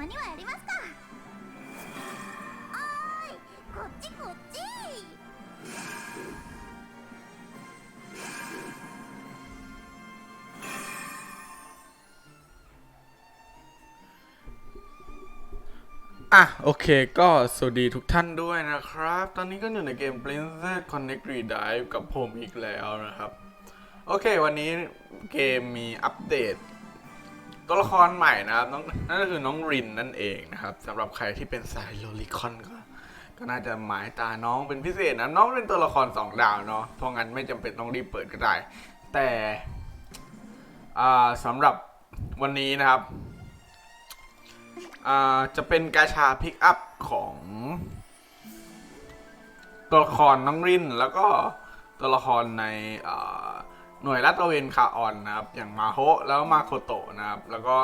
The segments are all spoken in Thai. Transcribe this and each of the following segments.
まにはやりますかおーいこっちこっち อ่ะโอเคก็สวัสดีทุกท่านด้วยนะครับ ตอนนี้ก็อยู่ในเกม Princess Connect Redive กับผมอีกแล้วนะครับ โอเค วันนี้เกมมีอัปเดต ตัวละครใหม่นะครับน้องนั่นก็คือน้องรินนั่นเองนะครับสำหรับใครที่เป็นสายโลลิคอนก็ก็น่าจะหมายตาน้องเป็นพิเศษนะน้องเป็นตัวละคร2ดาวเนาะเพราะงั้นไม่จำเป็นต้องรีบเปิดก็ได้ แต่อ่าสำหรับวันนี้นะครับจะเป็นกาชาพิกอัพของตัวละครน้องรินแล้วก็ตัวละครในอ หน่วยลาดตระเวนคาออนนะครับ อย่างมาโฮแล้วมาโคโตะนะครับ แล้วก็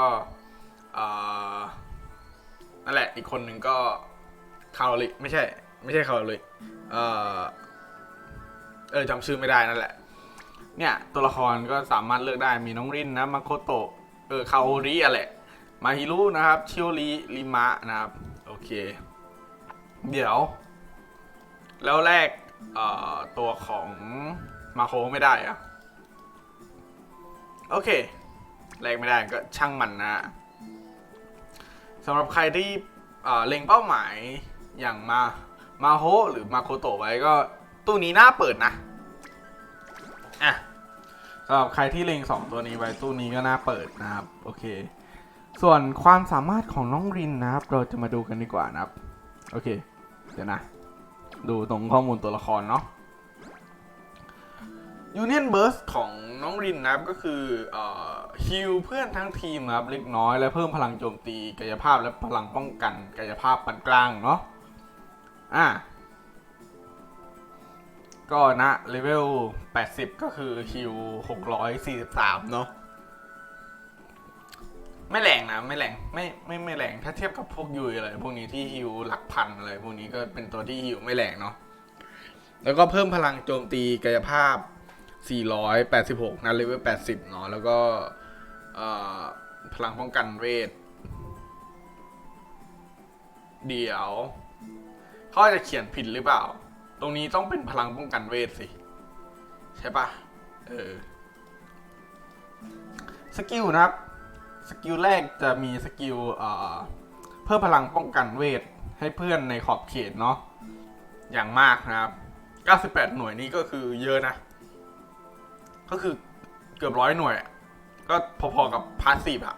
นั่นแหละอีกคนหนึ่งก็คาโรลิไม่ใช่ ไม่ใช่คาโรลิเออเออจำชื่อไม่ได้นั่นแหละ เนี่ย ตัวละครก็สามารถเลือกได้มีน้องรินนะมาโคโตะเออคาโอริอะแหละมาฮิรุนะครับชิโอริริมะนะครับ โอเค เดี๋ยว แล้วแรกเอ่อตัวของมาโคไม่ได้อะ โอเคแรกไม่ได้ก็ช่างมันนะสำหรับใครที่เล็งเป้าหมายอย่างมามาโฮหรือมาโคโตไว้ก็ตู้นี้น่าเปิดนะอะสำหรับใครที่เล็งสองตัวนี้ไว้ตู้นี้ก็น่าเปิดนะครับ โอเค ส่วนความสามารถของน้องรินนะครับ เราจะมาดูกันดีกว่านะครับ โอเค เดี๋ยวนะ ดูตรงข้อมูลตัวละครเนาะ ยูเนียนเบิร์สของน้องรินนะครับก็คือฮิลเพื่อนทั้งทีมนะครับเล็กน้อยและเพิ่มพลังโจมตีกายภาพและพลังป้องกันกายภาพปานกลางเนาะอะก็นะเลเวล 80 ก็คือฮิล643 เนาะไม่แรงนะไม่แรงไม่ไม่ไม่แรงถ้าเทียบกับพวกยุยอะไรพวกนี้ที่ฮิวหลักพันอะไรพวกนี้ก็เป็นตัวที่ฮิวไม่แรงเนาะแล้วก็เพิ่มพลังโจมตีกายภาพ 486 นะเลเวล80 เนาะแล้วก็พลังป้องกันเวท เดี๋ยวเขาจะเขียนผิดหรือเปล่า ตรงนี้ต้องเป็นพลังป้องกันเวทสิ ใช่ปะเออ สกิลนะครับ สกิลแรกจะมีสกิลเอ่อเพิ่มพลังป้องกันเวท ให้เพื่อนในขอบเขตเนาะอย่างมากนะครับ 98 หน่วยนี้ก็คือเยอะนะ ก็คือเกือบร้อยหน่วย ก็พอๆกับพาสซีฟอะ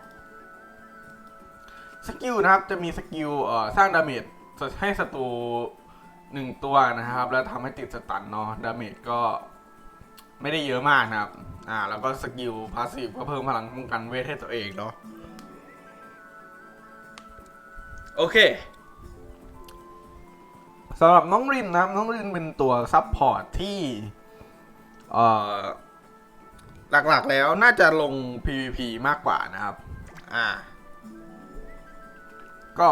สกิลนะครับจะมีสกิลเอ่อสร้างดาเมจให้ศัตรูหนึ่งตัวนะครับ แล้วทำให้ติดสตันเนาะดาเมจก็ไม่ได้เยอะมากนะครับ อ่า แล้วก็สกิลพาสซีฟก็เพิ่มพลังป้องกันเวทให้ตัวเองเนาะ โอเคสำหรับน้องรินนะครับ น้องรินเป็นตัวซับพอร์ตที่ เอ่อ หลักๆแล้วน่าจะลง PVP มากกว่านะครับ อ่า ก็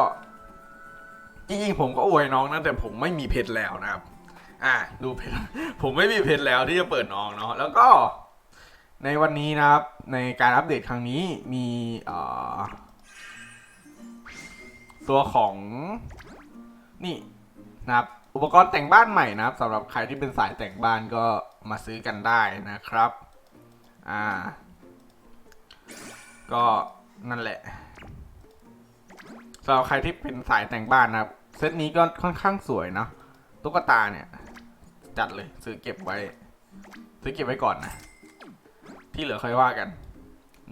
จริงๆผมก็อวยน้องนะแต่ผมไม่มีเพชรแล้วนะครับ อ่า ดูเพชรผมไม่มีเพชรแล้วที่จะเปิดน้องเนาะแล้วก็ ในวันนี้นะครับ ในการอัปเดตครั้งนี้มีเอ่อตัวของนี่นะครับ อุปกรณ์แต่งบ้านใหม่นะครับสำหรับใครที่เป็นสายแต่งบ้านก็มาซื้อกันได้นะครับ อ่า ก็นั่นแหละสำหรับใครที่เป็นสายแต่งบ้านนะครับ เซตนี้ก็ค่อนข้างสวยเนาะตุ๊กตาเนี่ย จัดเลยซื้อเก็บไว้ ซื้อเก็บไว้ก่อนนะ ที่เหลือค่อยว่ากัน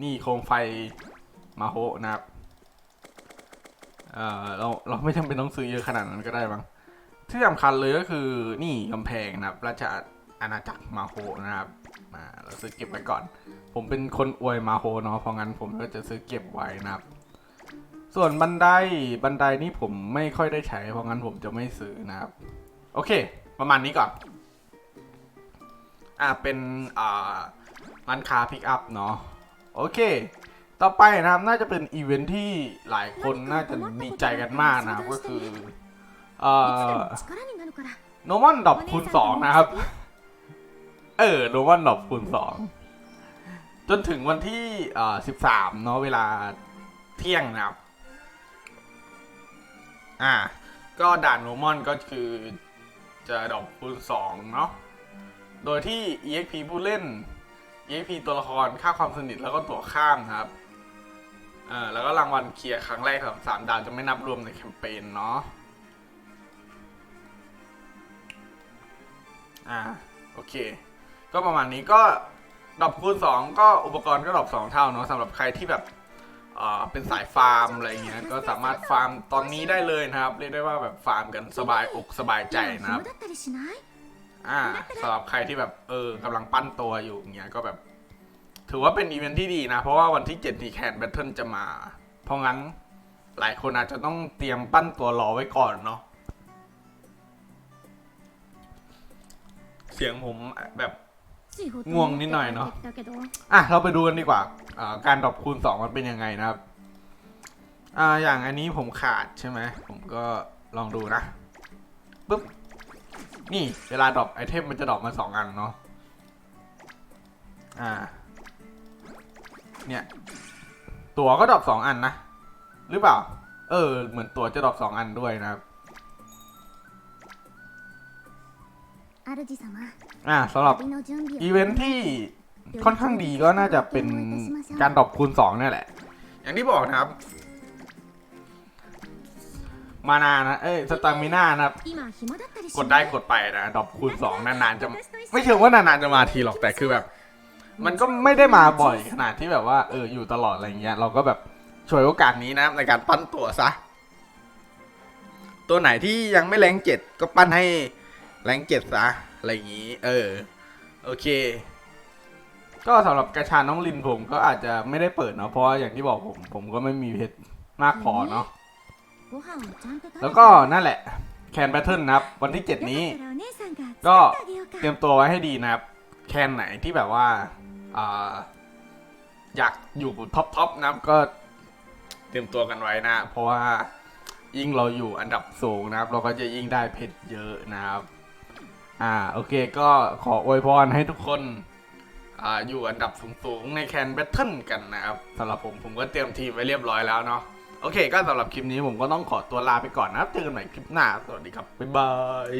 นี่โคมไฟมาโฮนะครับเออเราเราไม่จำเป็นต้องซื้อเยอะขนาดนั้นก็ได้บ้างที่สำคัญเลยก็คือนี่กำแพงนะครับราชอาณาจักรมาโฮนะครับ มาเราซื้อเก็บไว้ก่อน ผมเป็นคนอวยมาโฮเนาะเพราะงั้นผมก็จะซื้อเก็บไว้นะครับ ส่วนบันไดบันไดนี่ผมไม่ค่อยได้ใช้ เพราะงั้นผมจะไม่ซื้อนะครับ โอเค ประมาณนี้ก่อน อ่าเป็นอ่าร้านค้าพิกอัพเนาะโอเค ต่อไปนะครับน่าจะเป็นอีเวนท์ที่หลายคนน่าจะดีใจกันมากนะครับก็คือเอ่อโนมอนดับคูณสองนะครับ เออโนมอนดอบคูณสองจนถึงวันที่เอ่อสิบสามเนาะเวลาเที่ยงนะครับ อ่า ก็ด่านโนมอนก็คือจะดอกคูณสองเนาะโดยที่ EXP ผู้เล่น EXP ตัวละครค่าความสนิทแล้วก็ตัวข้ามครับเอ่อแล้วก็รางวัลเคลียร์ครั้งแรกของสามดาวจะไม่นับรวมในแคมเปญเนาะอ่าโอเค ก็ประมาณนี้ก็ดอปคูณ2 ก็อุปกรณ์ก็ดรอป2เท่าเนาะสำหรับใครที่แบบเป็นสายฟาร์มอะไรเงี้ยก็สามารถฟาร์มตอนนี้ได้เลยนะครับ เรียกได้ว่าแบบฟาร์มกันสบายอกสบายใจนะครับอ่าสำหรับใครที่แบบเออกำลังปั้นตัวอยู่เงี้ยก็แบบ ถือว่าเป็นอีเวนท์ที่ดีนะ เพราะว่าวันที่7ดีแคนแบทเทิลจะมา เพราะงั้นหลายคนอาจจะต้องเตรียมปั้นตัวรอไว้ก่อนเนาะเสียงผมแบบ ง่วงนิดหน่อยเนาะอะเราไปดูกันดีกว่าการตอบคูณ2มันเป็นยังไงนะครับอ่าอย่างอันนี้ผมขาดใช่ไหมผมก็ลองดูนะปึ๊บนี่เวลาดรอปไอเทมมันจะดรอปมาสองอันเนาะอ่า เนี่ย ตั๋วก็ดรอปสองอันนะ หรือเปล่า เออ เหมือนตั๋วจะดรอปสองอันด้วยนะครับอารุจิซามะ อ่าสำหรับอีเวนท์ที่ค่อนข้างดีก็น่าจะเป็นการตอบคูณสองนี่แหละ อย่างที่บอกนะครับ มานานะ เอ้ยสตามิน่านะครับ กดได้กดไปนะดอบคูณสองนานๆจะ ไม่เชิงว่านานๆจะมาทีหรอกแต่คือแบบ มันก็ไม่ได้มาบ่อยขนาดที่แบบว่าเอออยู่ตลอดอะไรเงี้ย เราก็แบบช่วยโอกาสนี้นะในการปั้นตัวซะ ตัวไหนที่ยังไม่แรงเจ็ดก็ปั้นให้แรงเจ็ดซะ อะไรอย่างนี้ เออ โอเค ก็สำหรับกระชาน้องลินผมก็อาจจะไม่ได้เปิดเนาะเพราะว่าอย่างที่บอกผม ผมก็ไม่มีเพชรมากพอเนาะ ご飯をちゃんと食べて แล้วก็นั่นแหละแคนแบทเทิลนะครับ วันที่ 7 นี้ よかったらお姉さんが ก็ 作ってあげようか เตรียมตัวไว้ให้ดีนะครับ แคนไหนที่แบบว่าอ่าอยากอยู่ท็อปทอปนะครับ ก็เตรียมตัวกันไว้นะ เพราะว่ายิ่งเราอยู่อันดับสูงนะครับ เราก็จะยิ่งได้เพชรเยอะนะครับ อ่าโอเคก็ขออวยพรให้ทุกคนอ่าอยู่อันดับสูงๆในแคนแบทเทิลกันนะครับสำหรับผมผมก็เตรียมทีมไว้เรียบร้อยแล้วเนาะโอเค ก็สำหรับคลิปนี้ผมก็ต้องขอตัวลาไปก่อนนะครับเจอกันใหม่คลิปหน้า สวัสดีครับ บ๊ายบาย